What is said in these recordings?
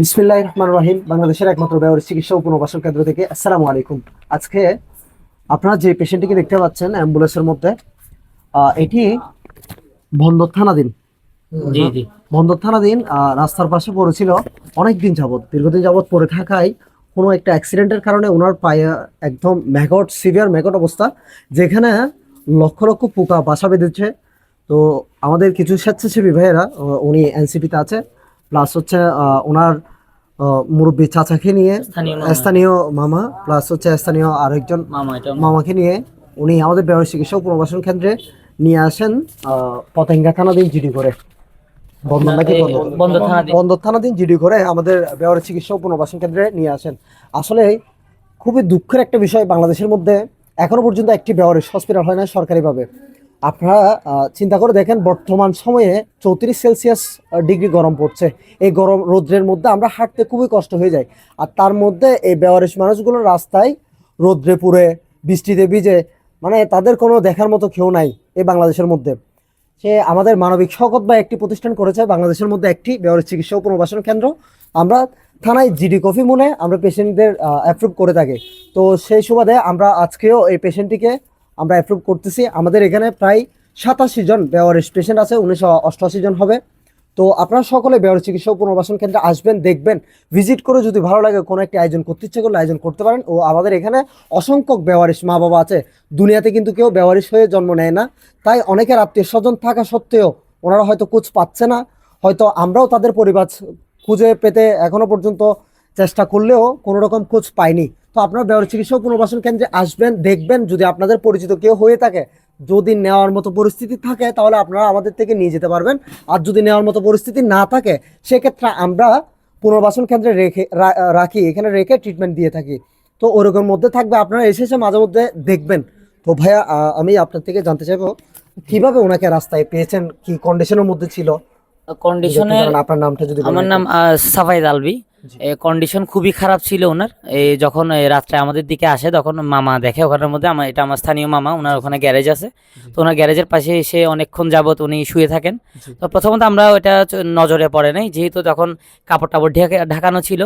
বিসমিল্লাহ রহমান রহিম বাংলাদেশের একমাত্র ব্যবহারিক চিকিৎসা ও পুনর্বাসন কেন্দ্র থেকে আসসালামু আলাইকুম। আজকে আপনারা যে পেশেন্টটিকে দেখতে পাচ্ছেন অ্যাম্বুলেন্সের মধ্যে এটি বন্দর থানাধীন। বন্দর থানাধীন রাস্তার পাশে পড়েছিল অনেক দিন যাবত দীর্ঘদিন যাবত পড়ে থাকায় কোনো একটা অ্যাক্সিডেন্টের কারণে ওনার পায়ে একদম ম্যাগট সিভিয়ার ম্যাগট অবস্থা যেখানে লক্ষ লক্ষ পোকা বাসা বেঁধেছে। তো আমাদের কিছু স্বেচ্ছাসেবী ভাইয়েরা উনি এনসিপিতে আছে। প্লাস হচ্ছে ওনার মুরব্বী চাচাকে নিয়ে স্থানীয় মামা। প্লাস হচ্ছে স্থানীয় আরেকজন মামাকে নিয়ে উনি আমাদের ব্যবহারিক চিকিৎসা পুনর্বাসন কেন্দ্রে নিয়ে আসেন পতেঙ্গা থানাধীন জিডি করে। বন্দর? থানাধীন। জিডি করে আমাদের ব্যবহারিক চিকিৎসা পুনর্বাসন কেন্দ্রে নিয়ে আসেন। আসলে খুবই দুঃখের একটা বিষয় বাংলাদেশের মধ্যে এখনও পর্যন্ত একটি ব্যবহারিক হসপিটাল হয় না সরকারিভাবে। আপনারা চিন্তা করে দেখেন, বর্তমান সময়ে চৌত্রিশ সেলসিয়াস ডিগ্রি গরম পড়ছে। এই গরম রৌদ্রের মধ্যে আমরা হাঁটতে খুবই কষ্ট হয়ে যায় আর তার মধ্যে এই বেওয়ারিশ মানুষগুলো রাস্তায় রৌদ্রে পুড়ে, বৃষ্টিতে ভিজে মানে তাদের কোনো দেখার মতো কেউ নাই এই বাংলাদেশের মধ্যে। সে আমাদের মানবিক শকত বা একটি প্রতিষ্ঠান করেছে, বাংলাদেশের মধ্যে একটি ব্যবহারিক চিকিৎসা ও পুনর্বাসন কেন্দ্র। আমরা থানায় জিডি কফি মনে আমরা পেশেন্টদের অ্যাপ্রুভ করে থাকি। তো সেই সুবাদে আমরা আজকেও এই পেশেন্টটিকে আমরা অ্যাপ্রুভ করতেছি। আমাদের এখানে প্রায় সাতাশি জন ব্যবহারিক পেশেন্ট আছে, উনিশশো অষ্টআশি জন হবে। তো আপনারা সকলে ব্যবহারিক চিকিৎসা পুনর্বাসন কেন্দ্রে আসবেন, দেখবেন। ভিজিট করে যদি ভালো লাগে, কোনো একটি আয়োজন করতে ইচ্ছে করলে আয়োজন করতে পারেন। ও আমাদের এখানে অসংখ্য ব্যবহারিস মা বাবা আছে। দুনিয়াতে কিন্তু কেউ ব্যবহারিস হয়ে জন্ম নেয় না। তাই অনেকের আত্মীয় স্বজন থাকা সত্ত্বেও ওনারা হয়তো কোচ পাচ্ছে না। হয়তো আমরাও তাদের পরিবার খুঁজে পেতে এখনও পর্যন্ত চেষ্টা করলেও কোনো রকম খোঁজ পাইনি। তো আপনারা ব্যবহারিক চিকিৎসা ও পুনর্বাসন কেন্দ্রে আসবেন দেখবেন যদি আপনাদের পরিচিত কেউ হয়ে থাকে যদি নেওয়ার মতো পরিস্থিতি থাকে তাহলে আপনারা আমাদের থেকে নিয়ে যেতে পারবেন। আর যদি নেওয়ার মতো পরিস্থিতি না থাকে সেক্ষেত্রে আমরা পুনর্বাসন কেন্দ্রে রেখে রাখি এখানে রেখে ট্রিটমেন্ট দিয়ে থাকি। তো ওরকম মধ্যে থাকবে আপনারা এসে এসে মাঝে মধ্যে দেখবেন। তো ভাইয়া আমি আপনার থেকে জানতে চাইব কীভাবে ওনাকে রাস্তায় পেয়েছেন কি কন্ডিশনের মধ্যে ছিল? কন্ডিশনের আপনার নামটা যদি আমার নাম সাফাইদ আলবি। কন্ডিশন খুবই খারাপ ছিল ওনার। এই যখন রাত্রে আমাদের দিকে আসে তখন মামা দেখে ওখানের মধ্যে আমার এটা আমার স্থানীয় মামা ওনার ওখানে গ্যারেজ আছে। তো ওনার গ্যারেজের পাশে এসে অনেকক্ষণ যাবত উনি শুয়ে থাকেন। তো প্রথমত আমরা ওটা নজরে পড়ে নাই যেহেতু তখন কাপড় টাপড় ঢেকে ঢাকানো ছিল।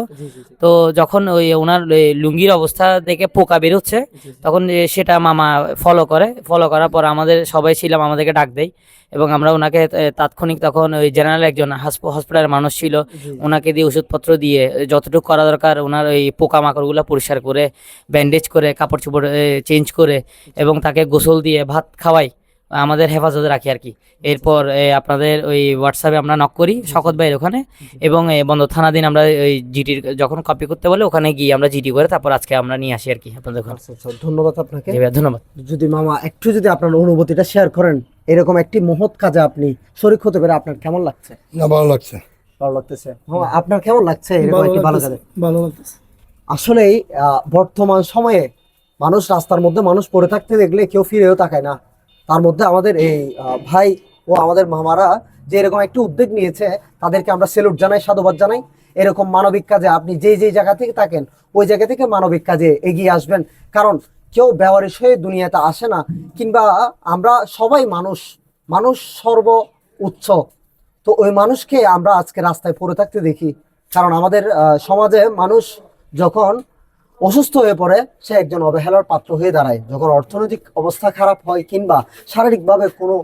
তো যখন ওই ওনার লুঙ্গির অবস্থা দেখে পোকা বেরোচ্ছে তখন সেটা মামা ফলো করে। ফলো করার পর আমাদের সবাই ছিলাম আমাদেরকে ডাক দেয়। এবং আমরা ওনাকে তাৎক্ষণিক তখন ওই জেনারেল একজন হসপিটালের মানুষ ছিল। ওনাকে দিয়ে ওষুধপত্র দিয়ে যতটুকু করা দরকার ওনার ওই পোকামাকড়গুলো পরিষ্কার করে ব্যান্ডেজ করে কাপড় চোপড় চেঞ্জ করে এবং তাকে গোসল দিয়ে ভাত খাওয়াই আমাদের হেফাজতে রাখি আর কি। এরপর আপনাদের ওই হোয়াটসঅ্যাপে আমরা নক করি শকত ভাইয়ের ওখানে এবং বন্ধ থানা দিন আমরা ওই জিটির যখন কপি করতে বলে ওখানে গিয়ে আমরা জিটি করে তারপর আজকে আমরা নিয়ে আসি আর কি আপনাদের ওখানে। আচ্ছা, আচ্ছা, ধন্যবাদ আপনাকে। ধন্যবাদ। যদি মামা একটু যদি আপনার অনুভূতিটা শেয়ার করেন এরকম একটি মহৎ কাজে আপনি শরীর হতে পেরে আপনার কেমন লাগছে? না ভালো লাগছে। ভালো লাগতেছে। আপনার কেমন লাগছে? এরকম একটি ভালো কাজে ভালো লাগতেছে। আসলেই বর্তমান সময়ে মানুষ রাস্তার মধ্যে মানুষ পড়ে থাকতে দেখলে কেউ ফিরেও তাকায় না। তার মধ্যে আমাদের এই ভাই ও আমাদের মামারা যে এরকম একটি উদ্যোগ নিয়েছে তাদেরকে আমরা সেলুট জানাই সাধুবাদ জানাই। এরকম মানবিক কাজে আপনি যেই যেই জায়গা থেকে থাকেন ওই জায়গা থেকে মানবিক কাজে এগিয়ে আসবেন। কারণ কেউ ব্যবহারিক হয়ে দুনিয়াতে আসে না কিংবা আমরা সবাই মানুষ মানুষ সর্ব উচ্চ। তো ওই মানুষকে আমরা আজকে রাস্তায় পড়ে থাকতে দেখি। কারণ আমাদের সমাজে মানুষ যখন অসুস্থ হয়ে পড়ে সে একজন অবহেলার পাত্র হয়ে দাঁড়ায়। যখন অর্থনৈতিক অবস্থা খারাপ হয় কিংবা শারীরিকভাবে কোনো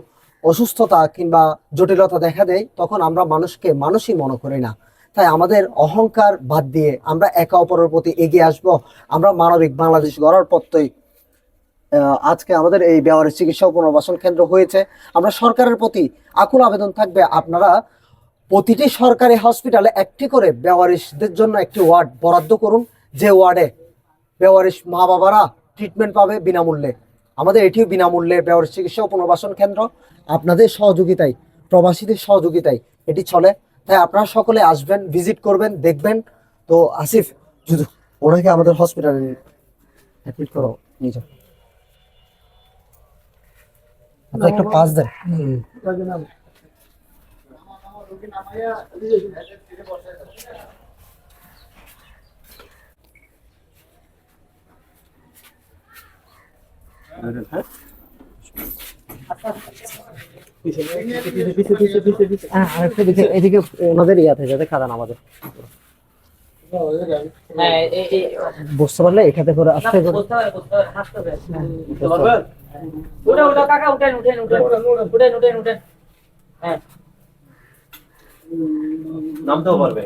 অসুস্থতা কিংবা জটিলতা দেখা দেয় তখন আমরা মানুষকে মানুষই মনে করি না। তাই আমাদের অহংকার বাদ দিয়ে আমরা একে অপরের প্রতি এগিয়ে আসব। আমরা মানবিক বাংলাদেশ গড়ার আহ, আজকে আমাদের এই ব্যবহারিক চিকিৎসা পুনর্বাসন কেন্দ্র হয়েছে। আমরা সরকারের প্রতি আকুল আবেদন থাকবে। আপনারা প্রতিটি সরকারি হসপিটালে একটি করে বেওয়ারিশদের জন্য একটি ওয়ার্ড বরাদ্দ করুন। যে ওয়ার্ডে বেওয়ারিশ মা বাবারা ট্রিটমেন্ট পাবে বিনামূল্যে। আমাদের এটিও বিনামূল্যে বেওয়ারিশ চিকিৎসা ও পুনর্বাসন কেন্দ্র। আপনাদের সহযোগিতায়, প্রবাসীদের সহযোগিতায় এটি চলে। তাই আপনারা সকলে আসবেন ভিজিট করবেন, দেখবেন। তো আসিফ, যদি ওনাকে আমাদের হসপিটালে অ্যাডমিট করো, নিয়ে আপনি একটু পাস দেন। হ্যাঁ আরেকটু দিকে এদিকে ওনাদের ইয়াতে যাতে খাদান আমাদের। বুঝতে পারলে এখানে করে আস্তে করে উঠে উঠে কাকা উঠেন উঠেন উঠেন উঠেন উঠেন উঠেন। হ্যাঁ। নামতেও পারবে।